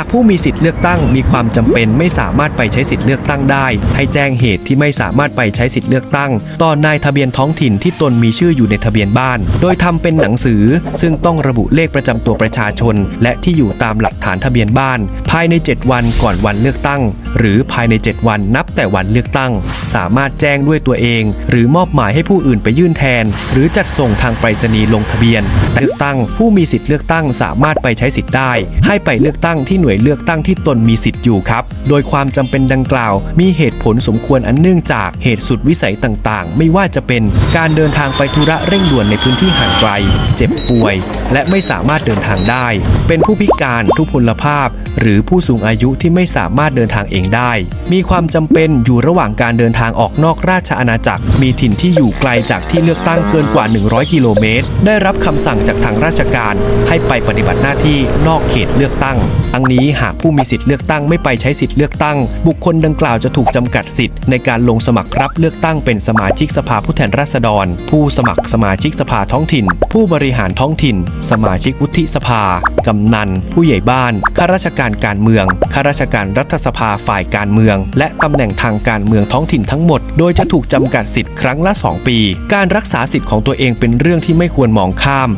ากผู้มีสิทธิ์เลือกตั้งมีความจำเป็นไม่สามารถไปใช้สิทธิ์เลือกตั้งได้ ให้แจ้งเหตุที่ไม่สามารถไปใช้สิทธิ์เลือกตั้ง ต่อนายทะเบียนท้องถิ่นที่ตนมีชื่ออยู่ในทะเบียนบ้าน โดยทำเป็นหนังสือ ซึ่งต้องระบุเลขประจำตัวประชาชน และที่อยู่ตามหลักฐานทะเบียนบ้าน ภายใน 7 วันก่อนวันเลือกตั้ง หรือภายใน 7 วันนับแต่วันเลือกตั้ง สามารถแจ้งด้วยตัวเอง หรือมอบหมายให้ผู้อื่นไปยื่นแทน หรือจัดส่งทางไปรษณีย์ลงทะเบียนเลือกตั้ง ผู้มีสิทธิ์เลือกตั้งสามารถไปใช้สิทธิ์ได้ ให้ไปเลือกตั้งที่หน่วยเลือกตั้งที่ตนมีสิทธิ์อยู่ครับ โดยความจำเป็นดังกล่าว มีเหตุผลสมควรอันเนื่องจากเหตุสุดวิสัยต่างๆ ไม่ว่าจะเป็นการเดินทางไปธุระเร่งด่วนในพื้นที่ห่างไกล เจ็บป่วย และไม่สามารถเดินทางได้ เป็นผู้พิการทุพพลภาพ หรือผู้สูงอายุที่ไม่สามารถเดินทางเองได้ มีความจำเป็นอยู่ระหว่างการเดินทางออกนอกราชอาณาจักร มีถิ่นที่อยู่ไกลจากที่เลือกตั้งเกินกว่า 100 กิโลเมตร ได้รับคำสั่งจากทางราชการ ให้ไปปฏิบัติหน้าที่นอกเขตเลือกตั้งทั้งนี้หากผู้มีสิทธิ์เลือกตั้งไม่ไปใช้สิทธิ์เลือกตั้ง บุคคลดังกล่าวจะถูกจำกัดสิทธิ์ในการลงสมัครรับเลือกตั้งเป็นสมาชิกสภาผู้แทนราษฎร ผู้สมัครสมาชิกสภาท้องถิ่น ผู้บริหารท้องถิ่น สมาชิกวุฒิสภา กำนัน ผู้ใหญ่บ้าน ข้าราชการการเมือง ข้าราชการรัฐสภาฝ่ายการเมือง และตำแหน่งทางการเมืองท้องถิ่นทั้งหมด โดยจะถูกจำกัดสิทธิ์ครั้งละ 2 ปี การรักษาสิทธิ์ของตัวเองเป็นเรื่องที่ไม่ควรมองข้าม